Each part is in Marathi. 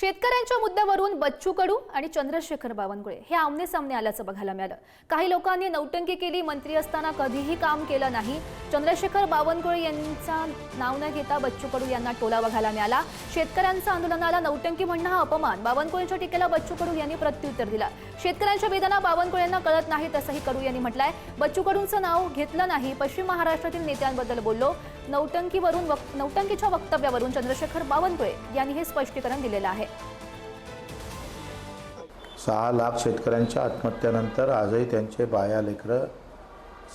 शेतकऱ्यांच्या मुद्द्यावरून बच्चू कडू आणि चंद्रशेखर बावनकुळे हे आमने सामने आल्याचं बघायला मिळालं. काही लोकांनी नौटंकी केली मंत्री असताना कधीही काम केलं नाही. चंद्रशेखर बावनकुळे यांचा नाव न घेता बच्चू कडू यांना टोला बघायला मिळाला. शेतकऱ्यांचा आंदोलनाला नौटंकी म्हणणं हा अपमान. बावनकुळेंच्या टीकेला बच्चू कडू यांनी प्रत्युत्तर दिलं. शेतकऱ्यांच्या वेदना बावनकुळे यांना कळत नाही तसंही कडू यांनी म्हटलंय. बच्चू कडूंचं नाव घेतलं नाही. पश्चिम महाराष्ट्रातील नेत्यांबद्दल बोललो. नौटंकीवरून वक- नौटंकीच्या वक्तव्यावरून चंद्रशेखर बावनकुळे यांनी हे स्पष्टीकरण दिलेलं आहे. सहा लाख शेतकऱ्यांच्या आत्महत्यानंतर आजही त्यांचे बाया लेकरं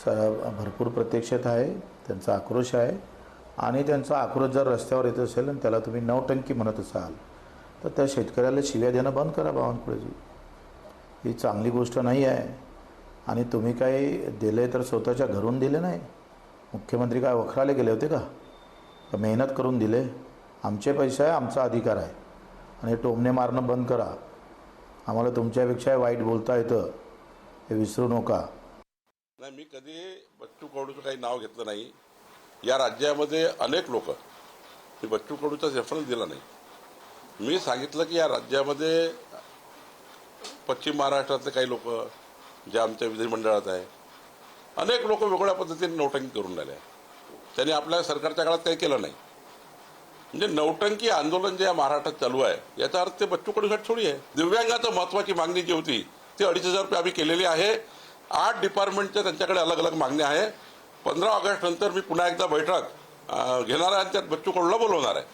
स भरपूर प्रतीक्षेत आहे त्यांचा आक्रोश आहे. आणि त्यांचा आक्रोश जर रस्त्यावर येत असेल आणि त्याला तुम्ही नवटंकी म्हणत असाल तर त्या शेतकऱ्याला शिव्या देणं बंद करा बावनकुळेजी. ही चांगली गोष्ट नाही आहे. आणि तुम्ही काही दिले तर स्वतःच्या घरून दिले नाही. मुख्यमंत्री काय वखराले गेले होते का? मेहनत करून दिले. आमचे पैसे आहे आमचा अधिकार आहे. आणि टोमणे मारणं बंद करा. आम्हाला तुमच्यापेक्षा वाईट बोलता येतं. हे विसरू नका. नाही मी कधी बच्चू कडूचं काही नाव घेतलं नाही. या राज्यामध्ये अनेक लोक मी बच्चू कडूचा रेफरन्स दिला नाही. मी सांगितलं की या राज्यामध्ये पश्चिम महाराष्ट्रातले काही लोक जे आमच्या विधिमंडळात आहे अनेक लोक वेगवेगळ्या पद्धतीने नौटंकी करून राहिले. त्यांनी आपल्या सरकारच्या काळात काही केलं नाही. म्हणजे नौटंकी आंदोलन जे या महाराष्ट्रात चालू आहे याचा अर्थ ते बच्चू कडूसाठी थोडी आहे. दिव्यांगाचं महत्वाची मागणी जी होती ती अडीच हजार रुपये आम्ही केलेली आहे. आठ डिपार्टमेंटच्या त्यांच्याकडे अलग अलग मागण्या आहे. पंधरा ऑगस्ट नंतर मी पुन्हा एकदा बैठक घेणार आहे आणि त्यात बच्चू कडूला बोलवणार आहे.